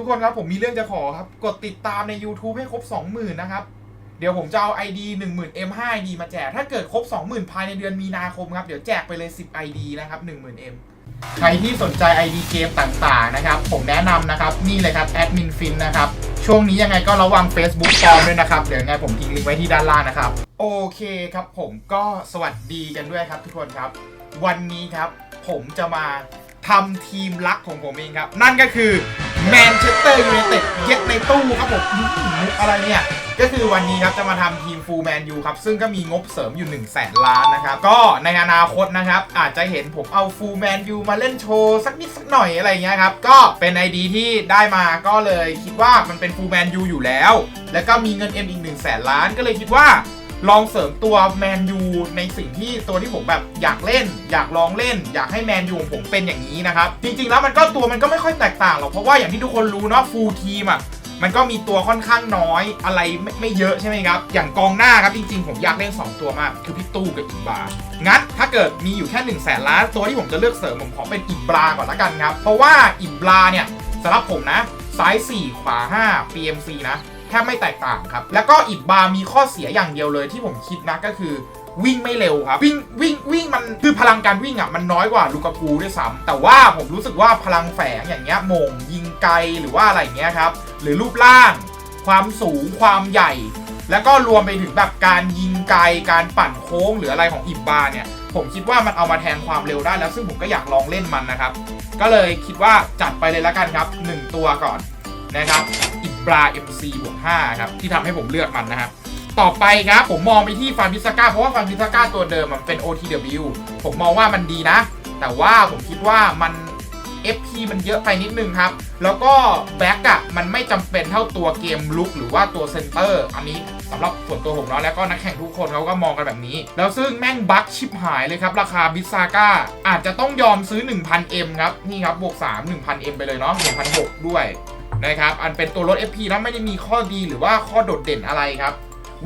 ทุกคนครับผมมีเรื่องจะขอครับ กดติดตามใน YouTube ให้ครบ 20,000 นะครับ เดี๋ยวผมจะเอา ID 10,000 M 5 ID มาแจก ถ้าเกิดครบ 20,000 ภายในเดือนมีนาคมครับ เดี๋ยวแจกไปเลย 10 ID นะครับ 10,000 M ใครที่สนใจ ID เกมต่างๆนะครับ ผมแนะนำนะครับนี่เลยครับแอดมินฟินนะครับ ช่วงนี้ยังไงก็ระวัง Facebook ปลอมด้วยนะครับ เดี๋ยวยังไงผมทิ้งลิงก์ไว้ที่ด้านล่างนะครับ โอเคครับผมก็สวัสดีกันด้วยครับ ทุกคนครับ วันนี้ครับผมจะมาทำทีมลักของผมเองครับ นั่นก็คือ แมนเชสเตอร์ยูไนเต็ดเย็ดในตู้ครับผมอะไรเนี่ยก็คือวันนี้ครับจะมาทำทีมฟูลแมนยูครับ ซึ่งก็มีงบเสริมอยู่1 0 0 0 0แสนล้านนะครับ ก็ในอนาคตนะครับ อาจจะเห็นผมเอาฟูลแมนยูมาเล่นโชว์ สักนิดสักหน่อยอะไรเงี้ยครับ ก็เป็นไอดีที่ได้มาก็เลยคิดว่ามันเป็นฟูลแมนยูอยู่แล้ว แล้วก็มีเงินเอ็มอีก1 0 0 0 0แสนล้านก็เลยคิดว่า ลองเสริมตัวแมนยูในสิ่งที่ตัวที่ผมแบบอยากเล่น อยากลองเล่น อยากให้แมนยูของผมเป็นอย่างนี้นะครับ จริงๆแล้วมันก็ตัวมันก็ไม่ค่อยแตกต่างหรอกเพราะว่าอย่างที่ทุกคนรู้เนาะฟูลทีมอะมันก็มีตัวค่อนข้างน้อยอะไรไม่ไม่เยอะใช่ไหมครับ อย่างกองหน้าครับจริงๆ ผมอยากเล่น 2 ตัวมาก คือพี่ตู้กับอิบรางั้นถ้าเกิดมีอยู่แค่1นึ่งแสนล้านตัวที่ผมจะเลือกเสริมผมขอเป็นอิบราก่อนละกันครับ เพราะว่าอิบราเนี่ยสำหรับผมนะซ้าย 4 ขวา 5 PMC นะ แทบไม่แตกต่างครับ แล้วก็อิบบาร์มีข้อเสียอย่างเดียวเลยที่ผมคิดนะก็คือวิ่งไม่เร็วครับ วิ่งวิ่งวิ่งมันคือพลังการวิ่งอะมันน้อยกว่าลูกากูด้วยซ้ำแต่ว่าผมรู้สึกว่าพลังแฝงอย่างเงี้ยโมงยิงไกลหรือว่าอะไรเงี้ยครับหรือรูปร่าง ความสูงความใหญ่ แล้วก็รวมไปถึงแบบการยิงไกลการปั่นโค้งหรืออะไรของอิบบาร์เนี่ยผมคิดว่ามันเอามาแทนความเร็วได้แล้วซึ่งผมก็อยากลองเล่นมันนะครับ ก็เลยคิดว่าจัดไปเลยและกันครับ 1 ตัวก่อนนะครับอิ บรา MC บวก5ครับที่ทำให้ผมเลือกมันนะครับต่อไปครับผมมองไปที่ฟานพิซาก้าเพราะว่าฟานพิซาก้าตัวเดิมมันเป็น OTW ผมมองว่ามันดีนะ แต่ว่าผมคิดว่ามัน FP มันเยอะไปนิดนึงครับ แล้วก็แบ็กอะมันไม่จำเป็นเท่าตัวเกมลุกหรือว่าตัวเซนเตอร์ อันนี้สำหรับส่วนตัวผมเนาะแล้วก็นักแข่งทุกคนเขาก็มองกันแบบนี้ แล้วซึ่งแม่งบั๊กชิบหายเลยครับ ราคาบิซาก้าอาจจะต้องยอมซื้อ 1,000M ครับ นี่ครับบวก 3 1,000M ไปเลยเนาะ1,600ด้วย นะครับอันเป็นตัวรถ FP แล้วไม่ได้มีข้อดีหรือว่าข้อโดดเด่นอะไรครับ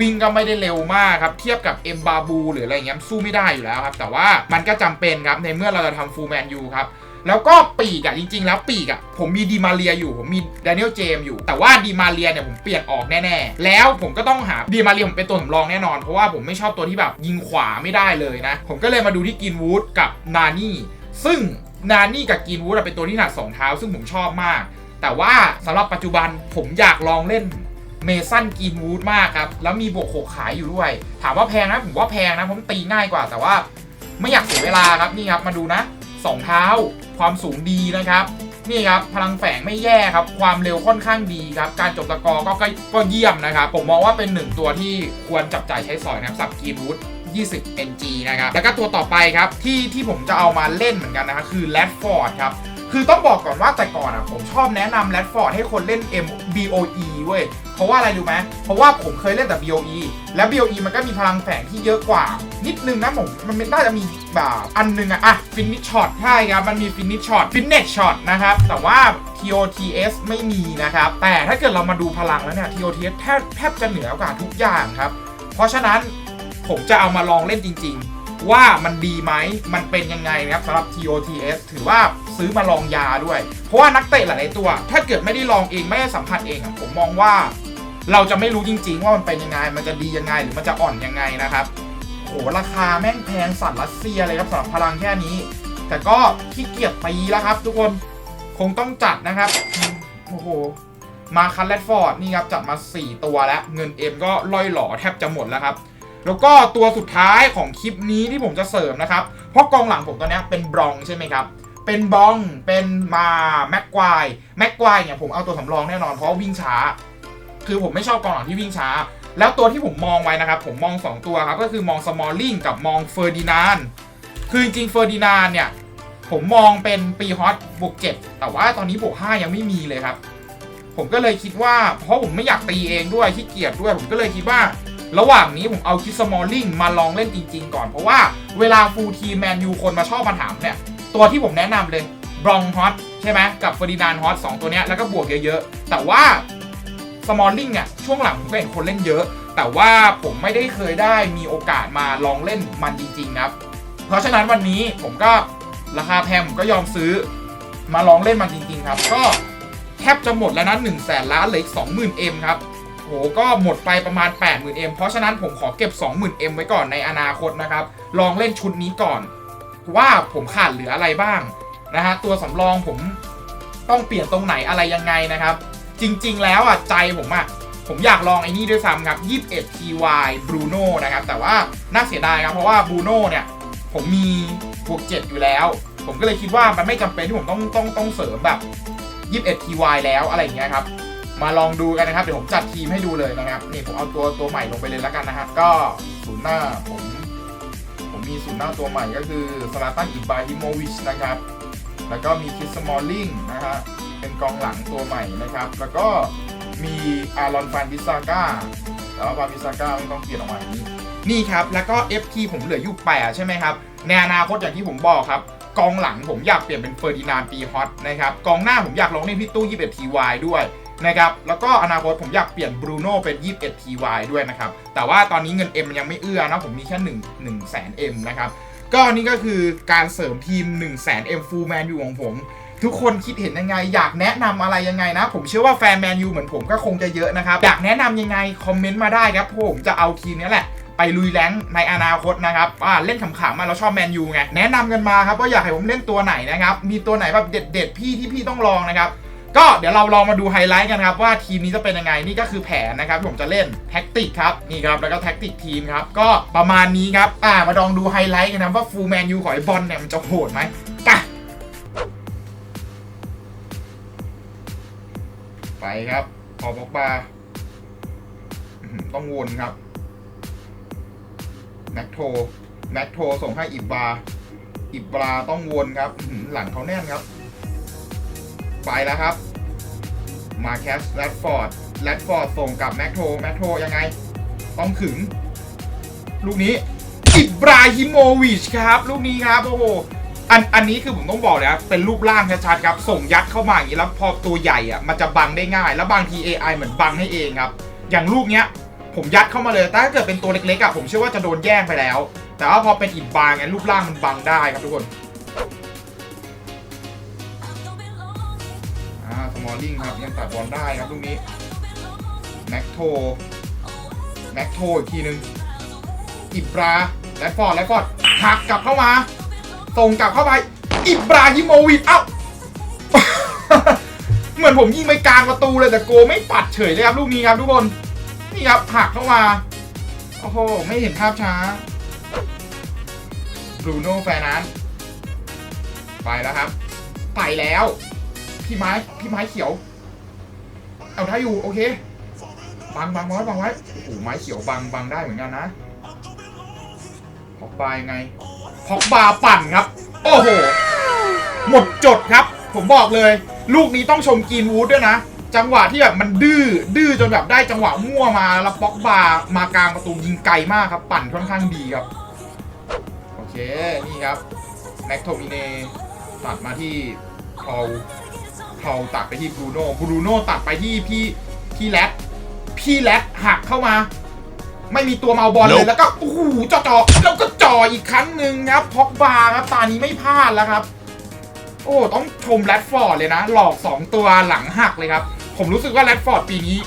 วิ่งก็ไม่ได้เร็วมากครับเทียบกับ M บาบูหรืออะไรเงี้ยสู้ไม่ได้อยู่แล้วครับแต่ว่ามันก็จำเป็นครับในเมื่อเราจะทำฟูลแมนยูครับแล้วก็ปีกอะจริง ๆ แล้วปีกอะผมมีดีมาเรียอยู่ ผมมีแดเนียลเจมอยู่ แต่ว่าดีมาเรียเนี่ยผมเปลี่ยนออกแน่ๆ แล้วผมก็ต้องหาดีมาเรียผมเป็นตัวสำรองแน่นอน เพราะว่าผมไม่ชอบตัวที่แบบยิงขวาไม่ได้เลยนะ ผมก็เลยมาดูที่กินวูดกับนานี่ซึ่งนานี่กับกินวูดเป็นตัวที่หนักสองเท้า ซึ่งผมชอบมาก แต่ว่าสำหรับปัจจุบันผมอยากลองเล่นเมสันกินวูดมากครับ แล้วมีบวกหกขายอยู่ด้วย ถามว่าแพงนะผมว่าแพงนะผมตีง่ายกว่า แต่ว่าไม่อยากเสียเวลาครับนี่ครับมาดูนะสองเท้าความสูงดีนะครับนี่ครับพลังแฝงไม่แย่ครับ ความเร็วค่อนข้างดีครับ การจบตะกอร์ก็ก็ก็เยี่ยมนะครับ ผมมองว่าเป็นหนึ่งตัวที่ควรจับจ่ายใช้สอยนะครับสับกีบูท20 NG นะครับ แล้วก็ตัวต่อไปครับ ที่ที่ผมจะเอามาเล่นเหมือนกันนะครับคือแรดฟอร์ดครับ คือต้องบอกก่อนว่าแต่ก่อนอะผมชอบแนะนำแรดฟอร์ดให้คนเล่น M BOE เว้ย เพราะว่าอะไรรู้ไหมเพราะว่าผมเคยเล่นแต่ BOE แล้ว BOE มันก็มีพลังแฝงที่เยอะกว่า นิดนึงนะผมมันน่าจะมีแบบอันนึงอะอะฟินิชช็อตใช่ครับ มันมีฟินิชช็อตฟินเนชช็อตนะครับ แต่ว่า TOTS ไม่มีนะครับ แต่ถ้าเกิดเรามาดูพลังแล้วเนี่ย TOTS แทบแทบจะเหนือกว่าทุกอย่างครับ เพราะฉะนั้นผมจะเอามาลองเล่นจริง ๆ ว่ามันดีไหมมันเป็นยังไงนะครับสำหรับ TOTS ถือว่าซื้อมาลองยาด้วย เพราะว่านักเตะหลายตัว ถ้าเกิดไม่ได้ลองเองไม่ได้สัมผัสเองอะผมมองว่า เราจะไม่รู้จริง ๆ ว่ามันเป็นยังไง มันจะดียังไงหรือมันจะอ่อนยังไงนะครับโหราคาแม่งแพงสัตว์รัสเซียเลยครับสำหรับพลังแค่นี้ แต่ก็ขี้เกียจตีแล้วครับ ทุกคนคงต้องจัดนะครับโอ้โหมาคันแรดฟอร์ดนี่ครับจัดมา 4 ตัวแล้ว เงินเอ็มก็ล่อยหล่อแทบจะหมดแล้วครับ แล้วก็ตัวสุดท้ายของคลิปนี้ที่ผมจะเสริมนะครับ เพราะกองหลังผมตัวเนี้เป็นบรองใช่ไหมครับ เป็นบอง เป็นมาแม็กควายแม็กควายเนี่ยผมเอาตัวสำรองแน่นอนเพราะวิ่งช้า คือผมไม่ชอบกองหลังที่วิ่งช้า แล้วตัวที่ผมมองไว้นะครับ ผมมอง 2 ตัวครับ ก็คือมองสมอลลิงกับมองเฟอร์ดินานคือจริงเฟอร์ดินานเนี่ยผมมองเป็นปีฮอตบวกเจ็ดแต่ว่าตอนนี้บวกห้ายังไม่มีเลยครับ ผมก็เลยคิดว่า เพราะผมไม่อยากตีเองด้วยขี้เกียจด้วย ผมก็เลยคิดว่า ระหว่างนี้ผมเอาคิสมอลลิงมาลองเล่นจริง ๆ ก่อน เพราะว่าเวลาฟูลทีแมนยูคนมาชอบมาถามเนี่ย ตัวที่ผมแนะนำเลยบรองฮอตใช่ไหมกับเฟอร์ดินานฮอตสองตัวเนี้ยแล้วก็บวกเยอะๆ แต่ว่าสมอลลิงเนี่ยช่วงหลังผมก็เห็นคนเล่นเยอะ แต่ว่าผมไม่ได้เคยได้มีโอกาสมาลองเล่นมันจริงๆครับ เพราะฉะนั้นวันนี้ผมก็ราคาแพงผมก็ยอมซื้อมาลองเล่นมันจริงๆครับ ก็แทบจะหมดแล้วนะ1นึ่งแสนล้านเหลืออีก20,000 M ครับ ก็หมดไปประมาณ 80,000 M เพราะฉะนั้นผมขอเก็บ 20,000 M ไว้ก่อนในอนาคตนะครับ ลองเล่นชุดนี้ก่อน ว่าผมขาดเหลืออะไรบ้างนะฮะตัวสำรองผมต้องเปลี่ยนตรงไหนอะไรยังไงนะครับ จริงๆ แล้วอะใจผมอะผมอยากลองไอ้นี่ด้วยซ้ำครับ21 TY Bruno นะครับ แต่ว่าน่าเสียดายครับ เพราะว่า Bruno เนี่ย ผมมีบวก7อยู่แล้ว ผมก็เลยคิดว่ามันไม่จำเป็นที่ผมต้องต้องต้องเสริมแบบ21 TY แล้วอะไรอย่างเงี้ยครับ มาลองดูกันนะครับ เดี๋ยวผมจัดทีมให้ดูเลยนะครับนี่ผมเอาตัวตัวใหม่ลงไปเลยแล้วกันนะครับ ก็ศูนย์หน้าผม ผมมีศูนย์หน้าตัวใหม่ก็คือสลาตันอิบราฮิโมวิชนะครับ แล้วก็มีคิสมอลลิงนะฮะเป็นกองหลังตัวใหม่นะครับ แล้วก็มีอารอนฟานบิซาก้าแต่ว่าฟานบิซาก้าไม่ต้องเปลี่ยนออกมาอย่างนี้นี่ครับ แล้วก็ FT ผมเหลืออยู่8ใช่ไหมครับ ในอนาคตอย่างที่ผมบอกครับ กองหลังผมอยากเปลี่ยนเป็นเฟอร์ดินานด์ปีฮอตนะครับ กองหน้าผมอยากลองเล่นพี่ตู้21 TY ด้วย นะครับแล้วก็อนาคตผมอยากเปลี่ยนบรูโน่เป็น 21 TY ด้วยนะครับ แต่ว่าตอนนี้เงิน M มันยังไม่เอื้อนะผมมีแค่1 1แสน M นะครับ ก็นี่ก็คือการเสริมทีม1 0 0 0 0แสน M Full Man อยู่ของผม ทุกคนคิดเห็นยังไง อยากแนะนำอะไรยังไงนะ ผมเชื่อว่าแฟนแมนยูเหมือนผมก็คงจะเยอะนะครับ อยากแนะนำยังไง คอมเมนต์มาได้ครับผมจะเอาทีมนี้แหละไปลุยแรงในอนาคตนะครับอ่าเล่นขำๆมาเราชอบแมนยูไง แนะนำกันมาครับว่าอยากให้ผมเล่นตัวไหนนะครับ มีตัวไหนแบบเด็ด ๆ พี่ที่พี่ต้องลองนะครับ ก็เดี๋ยวเราลองมาดูไฮไลท์กันครับ ว่าทีมนี้จะเป็นยังไงนี่ก็คือแผนนะครับที่ผมจะเล่นแท็กติกครับนี่ครับแล้วก็แท็กติกทีมครับก็ประมาณนี้ครับอ่ามาลองดูไฮไลท์กันนะว่าฟูลแมนยูของไอบอลเนี่ยมันจะโหดไหมกะไปครับพอบอกบาอื้อหือต้องวนครับแม็กโทแม็กโทส่งให้อิบบาอิบบาต้องวนครับหลังเขาแน่นครับ ไปแล้วครับ มาแคสแรดฟอร์ดแรดฟอร์ดส่งกับแม็กโทแม็กโทยังไง ต้องขึง ลูกนี้อิบราฮิโมวิชครับ ลูกนี้ครับโอ้โหอันอันนี้คือผมต้องบอกเลยครับเป็นรูปร่างชัดๆครับ ส่งยัดเข้ามาอย่างนี้แล้วพอตัวใหญ่อะมันจะบังได้ง่าย แล้วบางที AI เหมือนบังให้เองครับ อย่างลูกเนี้ย ผมยัดเข้ามาเลย แต่ถ้าเกิดเป็นตัวเล็กๆอะผมเชื่อว่าจะโดนแย่งไปแล้ว แต่ว่าพอเป็นอิบบางไงรูปร่างมันบังได้ครับทุกคน อ่าสมอลลิงครับยังตัดบอลได้ครับลูกนี้แม็กโทแม็กโทอีกทีหนึ่งอิบราและฟอร์ดและฟอร์ดหักกลับเข้ามาส่งกลับเข้าไปอิบราฮิโมวิชเอ้าเหมือนผมยิงไปกลางประตูเลยแต่โกไม่ปัดเฉยเลยครับลูกนี้ครับทุกคนนี่ครับหักเข้ามาโอ้โหไม่เห็นภาพช้าบรูโน่แฟร์นันไปแล้วครับ ไปแล้ว พี่ไม้พี่ไม้เขียว เอาได้อยู่โอเคบังบังไว้บังไว้โอ้โหไม้เขียวบังบังได้เหมือนกันนะพอกบายังไงพอกบาปั่นครับ โอ้โห หมดจดครับ ผมบอกเลย ลูกนี้ต้องชมกรีนวูดด้วยนะ จังหวะที่แบบมันดื้อดื้อจนแบบได้จังหวะมั่วมาแล้วป๊อกบามากลางประตูยิงไกลมากครับ ปั่นค่อนข้างดีครับ โอเค นี่ครับแม็กโทมิเนตัดมาที่พอล เทาตัดไปที่บรูโน่บรูโน่ตัดไปที่พี่พี่แรดพี่แรดหักเข้ามา ไม่มีตัวเมาบอลเลย Nope แล้วก็โอ้โหจ่อจ่อแล้วก็จ่ออีกครั้งหนึ่งครับพ็อกบาครับตานี้ไม่พลาดแล้วครับ โอ้ต้องชมแรดฟอร์ดเลยนะ หลอก 2 ตัวหลังหักเลยครับ ผมรู้สึกว่าแรดฟอร์ดปีนี้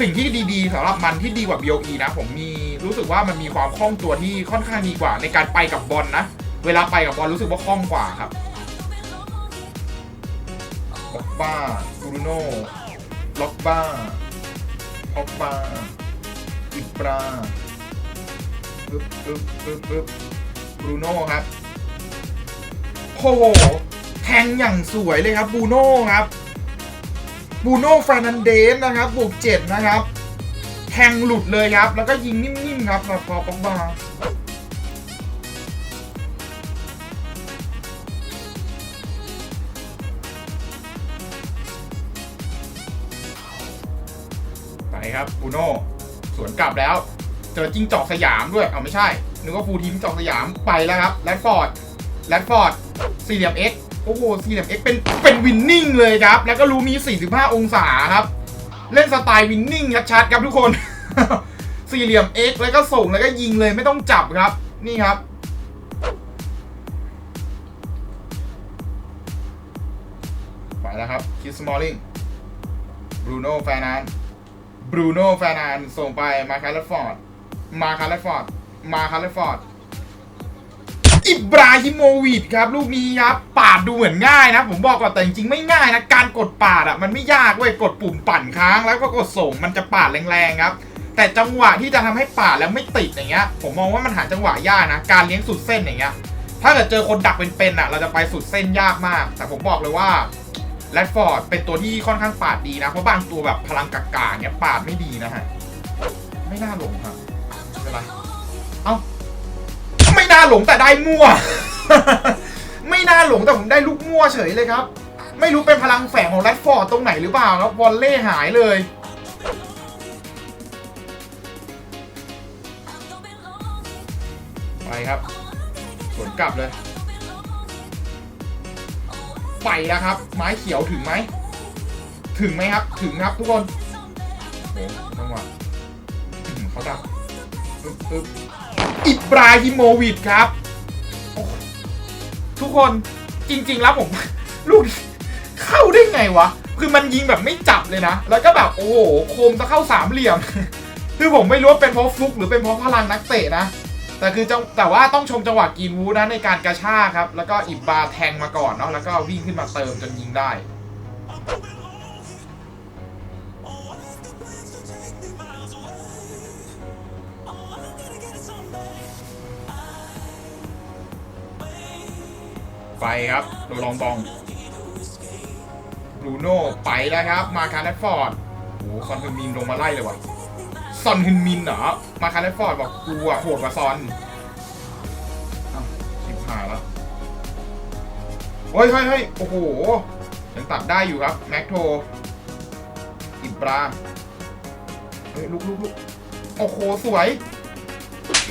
สิ่งที่ดีๆสำหรับมันที่ดีกว่า BOE นะ ผมมีรู้สึกว่ามันมีความคล่องตัวที่ค่อนข้างดีกว่าในการไปกับบอลนะ เวลาไปกับบอลรู้สึกว่าคล่องกว่าครับล็อก บ้าบรูโน่ล็อกบ้าออกบ้าอิบราปึ๊บปึ๊บปึ๊บปึ๊บบรูโน่ครับโอ้โหแทงอย่างสวยเลยครับบรูโน่ครับบรูโน่ฟรานันเดสนะครับบวกเจ็ดนะครับ แทงหลุดเลยครับ แล้วก็ยิงนิ่มๆครับพอปอกบ้า ไปครับบูโน่สวนกลับแล้ว เจอจิ้งจอกสยามด้วย เอาไม่ใช่ นึกว่าฟูทีมจอกสยามไปแล้วครับแรดฟอร์ดแรดฟอร์ดสี่เหลี่ยม X โอ้โหสี่เหลี่ยม X เป็นเป็นวินนิ่งเลยครับ แล้วก็ลูกนี้45 องศาครับ เล่นสไตล์วินนิ่งชัดๆครับทุกคน สี่เหลี่ยม X แล้วก็ส่งแล้วก็ยิงเลยไม่ต้องจับครับ นี่ครับไปแล้วครับคิสมอลลิงบรูโน่แฟนัน บรูโน่แฟร์นันส่งไปมาคาร์ลฟอร์ด มาคาร์ลฟอร์ด มาคาร์ลฟอร์ด อิบราฮิโมวิชครับ ลูกนี้ครับปาดดูเหมือนง่ายนะ ผมบอกก่อนแต่จริงๆไม่ง่ายนะ การกดปาดอะมันไม่ยากเว้ยกดปุ่มปั่นค้างแล้วก็กดส่งมันจะปาดแรงๆครับ แต่จังหวะที่จะทำให้ปาดแล้วไม่ติดอย่างเงี้ย ผมมองว่ามันหาจังหวะยากนะ การเลี้ยงสุดเส้นอย่างเงี้ยถ้าเกิดเจอคนดักเป็นๆอะ เราจะไปสุดเส้นยากมาก แต่ผมบอกเลยว่า แรดฟอร์ดเป็นตัวที่ค่อนข้างปาดดีนะ เพราะบางตัวแบบพลังกากๆเนี้ยปาดไม่ดีนะฮะ ไม่น่าหลงครับเป็นไร เอ้า ไม่น่าหลงแต่ได้มั่ว ไม่น่าหลงแต่ผมได้ลูกมั่วเฉยเลยครับ ไม่รู้เป็นพลังแฝงของแรดฟอร์ดตรงไหนหรือเปล่าครับวอลเล่หายเลยไปครับ สวนกลับเลย ไปแล้วครับ ไม้เขียวถึงไหม ถึงไหมครับ ถึงครับทุกคนโอ้จังหวะอื้อหือเขาดับอิบราฮิโมวิชครับ ทุกคนจริง ๆ แล้วผมลูกเข้าได้ไงวะ คือมันยิงแบบไม่จับเลยนะ แล้วก็แบบโอ้โห โคมจะเข้าสามเหลี่ยม คือผมไม่รู้ว่าเป็นเพราะฟลุกหรือเป็นเพราะพลังนักเตะนะ แต่คือจังแต่ว่าต้องชมจังหวะกรีนวูดนะในการกระชากครับ แล้วก็อิบบาแทงมาก่อนเนาะแล้วก็วิ่งขึ้นมาเติมจนยิงได้ ไปครับโดลองบองบรูโน่ไปแล้วครับ มาคาร์เนฟอร์ดโอ้โหซอนฮึนมินลงมาไล่เลยว่ะ ซอนฮึนมินเหรอ มาคาร์เนฟอร์ดบอกกูอะโหดกว่าซอนอ้าวชิบหายแล้วเฮ้ยเฮ้ยเฮ้ยโอ้โหยังตัดได้อยู่ครับ แม็กโท อิบราเฮ้ยลุกลุกลุกโอ้โห สวย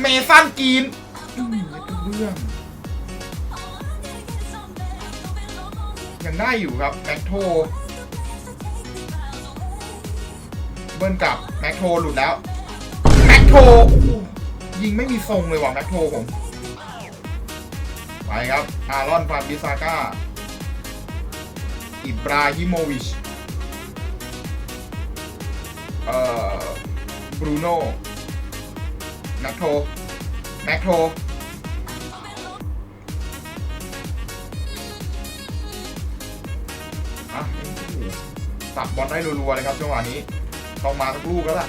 เมซันกีนอืมเรื่อง ยังได้อยู่ครับ แม็กโท เบิ้ลกลับแม็กโทหลุดแล้วแม็กโทยิงไม่มีทรงเลยว่ะแม็กโทผม ไปครับ อารอนฟานบิซาก้า อิบราฮิโมวิช เอ่อ บรูโน่แม็กโทแม็กโทอะโอ้โหตัดบอลได้รัวๆเลยครับจังหวะนี้ ต้องมาสักลูกแล้วล่ะ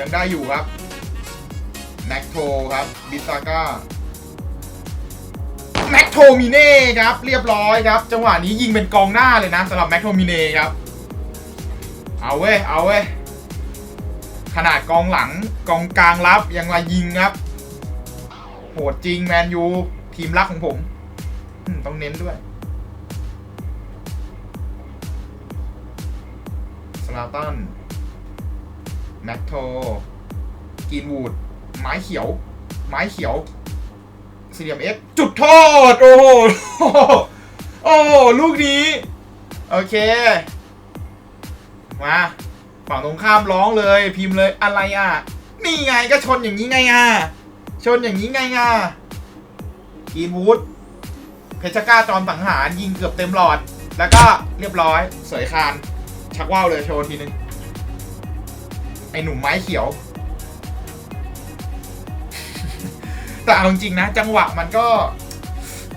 ยังได้อยู่ครับแม็กโทครับบิซาก้าแม็กโทมิเน่ครับ เรียบร้อยครับ จังหวะนี้ยิงเป็นกองหน้าเลยนะสำหรับแม็กโทมิเน่ครับ เอาเว้ยเอาเว้ยขนาดกองหลังกองกลางรับยังมายิงครับ โหดจริงแมนยูทีมรักของผมต้องเน้นด้วย ลาตันแม็กโทกินวูด ไม้เขียว ไม้เขียวซีเรียมเอ็กจุดโทษ โอ้โห โอ้โหลูกนี้ โอเค มาฝั่งตรงข้ามร้องเลยพิมพ์เลยอะไรอะ นี่ไงก็ชนอย่างนี้ไงอะ ชนอย่างนี้ไงอะกินวูดเพชรก้าจอมสังหารยิงเกือบเต็มหลอด แล้วก็เรียบร้อย สวยคาน ชักว่าวเลยโชว์ทีนึง ไอหนุ่มไม้เขียว แต่เอาจริงนะ จังหวะมันก็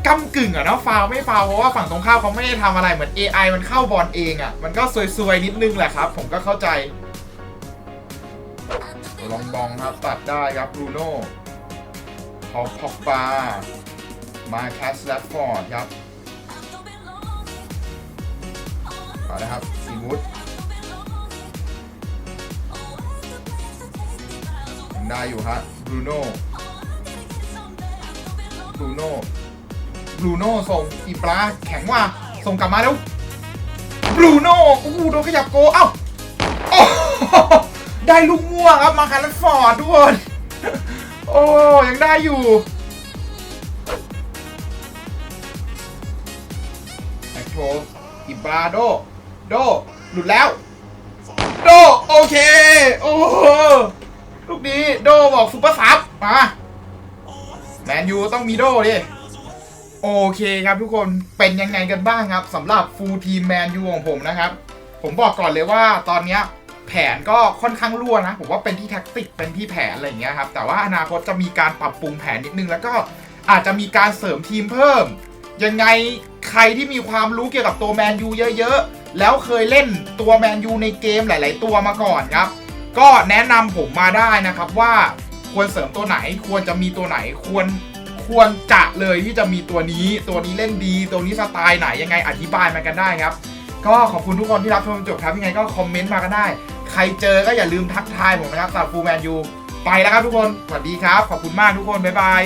กำกึ่งอะเนาะฟาวไม่ฟาวเพราะว่าฝั่งตรงข้ามเขาไม่ได้ทำอะไรเหมือน AI มันเข้าบอลเองอะมันก็ซวยๆนิดนึงแหละครับ ผมก็เข้าใจ ลองบองครับ ตัดได้ครับบรูโน่พอพอกปามาแคสแลฟฟอร์ดครับ เอาละครับซีวูดยังได้อยู่ฮะบรูโน่บรูโน่บรูโน่ส่งอีปลาแข็งว่ะส่งกลับมาแล้วบรูโน่โอู้หูโดนขยับโกเอ้าโอ้ได้ลูกม่วงครับมาคาร์ลฟอร์ดทุกคนโอ้ยังได้อยู่แม็กโทอิบราโด โด หลุดแล้ว โด โอเค โอ้ลูกนี้โดบอกซุปเปอร์ซับมาแมนยูต้องมีโดดิโอเคครับทุกคนเป็นยังไงกันบ้างครับสำหรับฟูลทีมแมนยูของผมนะครับ ผมบอกก่อนเลยว่าตอนนี้แผนก็ค่อนข้างรั่วนะ ผมว่าเป็นที่แท็กติกเป็นที่แผนอะไรอย่างเงี้ยครับ แต่ว่าอนาคตจะมีการปรับปรุงแผนนิดนึง แล้วก็อาจจะมีการเสริมทีมเพิ่ม ยังไงใครที่มีความรู้เกี่ยวกับตัวแมนยูเยอะๆ แล้วเคยเล่นตัวแมนยูในเกมหลาย ๆ ตัวมาก่อนครับ ก็แนะนำผมมาได้นะครับว่าควรเสริมตัวไหนควรจะมีตัวไหนควรควรจะเลยที่จะมีตัวนี้ ตัวนี้เล่นดี ตัวนี้สไตล์ไหนยังไงอธิบายมากันได้ครับ ก็ขอบคุณทุกคนที่รับชมจนจบครับยังไงก็คอมเมนต์มากันได้ ใครเจอก็อย่าลืมทักทายผมนะครับสำหรับฟูแมนยูไปแล้วครับทุกคนสวัสดีครับ ขอบคุณมากทุกคนบ๊ายบาย